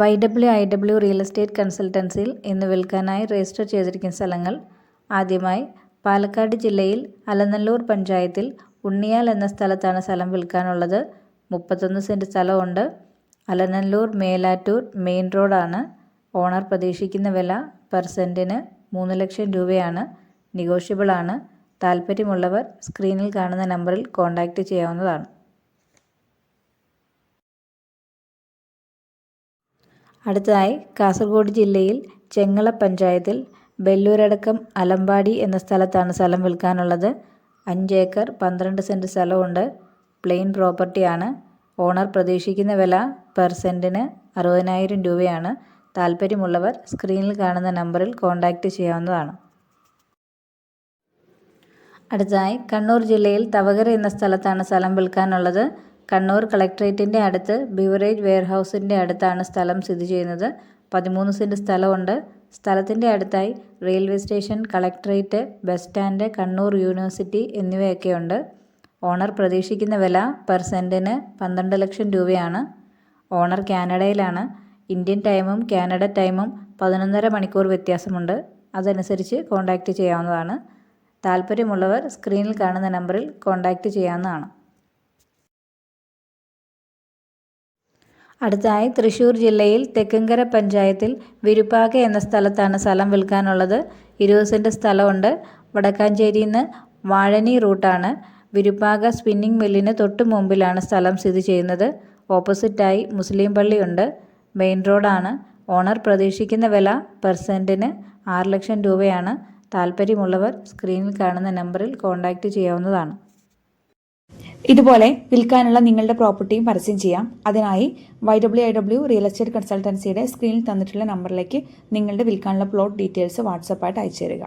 Y W I W real estate കൺസൾട്ടൻസിയിൽ ഇന്ന് വിൽക്കാനായി register ചെയ്തിരിക്കുന്ന സ്ഥലങ്ങൾ ആദ്യമായി പാലക്കാട് ജില്ലയിൽ അലനല്ലൂർ പഞ്ചായത്തിൽ ഉണ്ണിയാൽ എന്ന സ്ഥലത്താണ് സ്ഥലം വിൽക്കാനുള്ളത്. മുപ്പത്തൊന്ന് സെന്റ് സ്ഥലമുണ്ട്. അലനല്ലൂർ മേലാറ്റൂർ മെയിൻ റോഡാണ്. ഓണർ പ്രതീക്ഷിക്കുന്ന വില പെർ സെന്റിന് മൂന്ന് ലക്ഷം രൂപയാണ്. നെഗോഷ്യബിളാണ്. താല്പര്യമുള്ളവർ സ്ക്രീനിൽ കാണുന്ന നമ്പറിൽ കോൺടാക്റ്റ് ചെയ്യാവുന്നതാണ്. അടുത്തതായി കാസർഗോഡ് ജില്ലയിൽ ചെങ്ങള പഞ്ചായത്തിൽ ബെല്ലൂരടക്കം അലമ്പാടി എന്ന സ്ഥലത്താണ് സ്ഥലം വിൽക്കാനുള്ളത്. അഞ്ച് ഏക്കർ പന്ത്രണ്ട് സെന്റ് സ്ഥലമുണ്ട്. പ്ലെയിൻ പ്രോപ്പർട്ടിയാണ്. ഓണർ പ്രതീക്ഷിക്കുന്ന വില പെർ സെന്റിന് അറുപതിനായിരം രൂപയാണ്. താല്പര്യമുള്ളവർ സ്ക്രീനിൽ കാണുന്ന നമ്പറിൽ കോൺടാക്റ്റ് ചെയ്യാവുന്നതാണ്. അടുത്തതായി കണ്ണൂർ ജില്ലയിൽ തവകര എന്ന സ്ഥലത്താണ് സ്ഥലം വിൽക്കാനുള്ളത്. കണ്ണൂർ കളക്ട്രേറ്റിന്റെ അടുത്ത് ബിവറേജ് വെയർഹൗസിന്റെ അടുത്താണ് സ്ഥലം സ്ഥിതി ചെയ്യുന്നത്. പതിമൂന്ന് സെന്റ് സ്ഥലമുണ്ട്. സ്ഥലത്തിന്റെ അടുത്തായി railway station collectorate bus stand Kannur university എന്നിവയൊക്കെയുണ്ട്. Owner പ്രതീക്ഷിക്കുന്ന വില പെർ സെന്റിന് പന്ത്രണ്ട് ലക്ഷം രൂപയാണ്. ഓണർ കാനഡയിലാണ്. ഇന്ത്യൻ ടൈമും കാനഡ ടൈമും പതിനൊന്നര മണിക്കൂർ വ്യത്യാസമുണ്ട്. അതനുസരിച്ച് കോൺടാക്റ്റ് ചെയ്യാവുന്നതാണ്. താല്പര്യമുള്ളവർ സ്ക്രീനിൽ കാണുന്ന നമ്പറിൽ കോൺടാക്റ്റ് ചെയ്യാവുന്നതാണ്. അടുത്തതായി തൃശ്ശൂർ ജില്ലയിൽ തെക്കുംകര പഞ്ചായത്തിൽ വിരുപ്പാക എന്ന സ്ഥലത്താണ് സ്ഥലം വിൽക്കാനുള്ളത്. ഇരുപത് സെന്റ് സ്ഥലമുണ്ട്. വടക്കാഞ്ചേരിയിൽ നിന്ന് വാഴനി റൂട്ടാണ്. വിരുപ്പാക സ്പിന്നിംഗ് മില്ലിന് തൊട്ട് മുമ്പിലാണ് സ്ഥലം സ്ഥിതി ചെയ്യുന്നത്. ഓപ്പോസിറ്റായി മുസ്ലിം പള്ളിയുണ്ട് മെയിൻ റോഡാണ്. ഓണർ പ്രതീക്ഷിക്കുന്ന വില പെർസെന്റിന് ആറ് ലക്ഷം രൂപയാണ്. താല്പര്യമുള്ളവർ സ്ക്രീനിൽ കാണുന്ന നമ്പറിൽ കോൺടാക്റ്റ് ചെയ്യാവുന്നതാണ്. ഇതുപോലെ വിൽക്കാനുള്ള നിങ്ങളുടെ പ്രോപ്പർട്ടിയും പരസ്യം ചെയ്യാം. അതിനായി Y W I W real estate കൺസൾട്ടൻസിയുടെ സ്ക്രീനിൽ തന്നിട്ടുള്ള നമ്പറിലേക്ക് നിങ്ങളുടെ വിൽക്കാനുള്ള പ്ലോട്ട് ഡീറ്റെയിൽസ് വാട്സപ്പായിട്ട് അയച്ചു തരിക